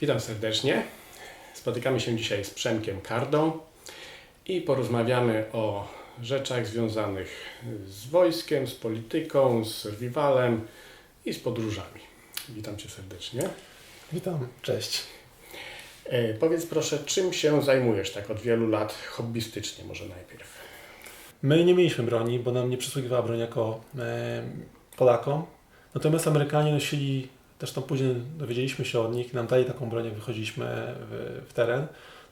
Witam serdecznie. Spotykamy się dzisiaj z Przemkiem Kardą i porozmawiamy o rzeczach związanych z wojskiem, z polityką, z survivalem i z podróżami. Witam Cię serdecznie. Witam, cześć. E, powiedz proszę, czym się zajmujesz tak od wielu lat hobbystycznie może najpierw? My nie mieliśmy broni, bo nam nie przysługiwała broń jako e, Polakom. Natomiast Amerykanie nosili, tam później dowiedzieliśmy się od nich, nam dali taką broń, jak wychodziliśmy w, w teren.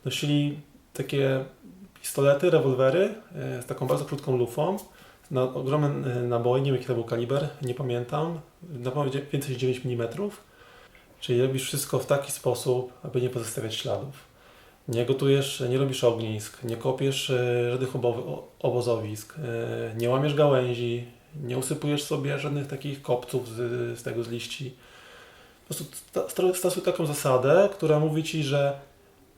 Nosili takie pistolety, rewolwery e, z taką bardzo krótką lufą, na ogromne naboje, nie wiem jaki to był kaliber, nie pamiętam, na pewno więcej niż 9 mm. Czyli robisz wszystko w taki sposób, aby nie pozostawiać śladów. Nie gotujesz, nie robisz ognisk, nie kopiesz e, żadnych obozowisk, e, nie łamiesz gałęzi, nie usypujesz sobie żadnych takich kopców z, z tego z liści. Po prostu stosuj taką zasadę, która mówi ci, że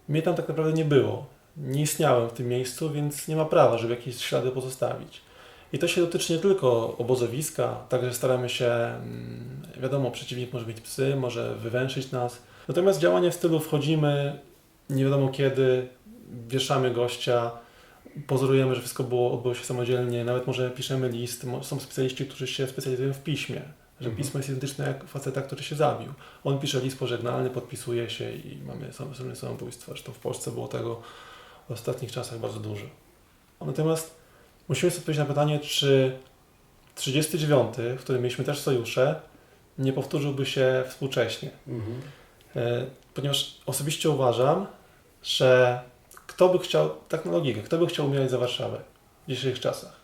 mnie tam tak naprawdę nie było. Nie istniałem w tym miejscu, więc nie ma prawa, żeby jakieś ślady pozostawić. I to się dotyczy nie tylko obozowiska, także staramy się, mm, wiadomo, przeciwnik może mieć psy, może wywęszyć nas. Natomiast działanie w stylu wchodzimy, nie wiadomo kiedy, wieszamy gościa, pozorujemy, że wszystko było, odbyło się samodzielnie, nawet może piszemy list. Są specjaliści, którzy się specjalizują w piśmie, że Mhm. pismo jest identyczne jak faceta, który się zabił. On pisze list pożegnalny, podpisuje się i mamy sam- samolubne samobójstwo. Zresztą w Polsce było tego w ostatnich czasach bardzo dużo. Natomiast musimy sobie odpowiedzieć na pytanie, czy 39, w którym mieliśmy też sojusze, nie powtórzyłby się współcześnie. Mhm. E, ponieważ osobiście uważam, że kto by chciał, tak na logikę, kto by chciał umierać za Warszawę w dzisiejszych czasach?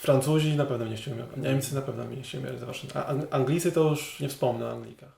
Francuzi na pewno nie umierać, Niemcy na pewno nie umierać za Warszawę, a Ang- Anglicy to już nie wspomnę o Anglikach.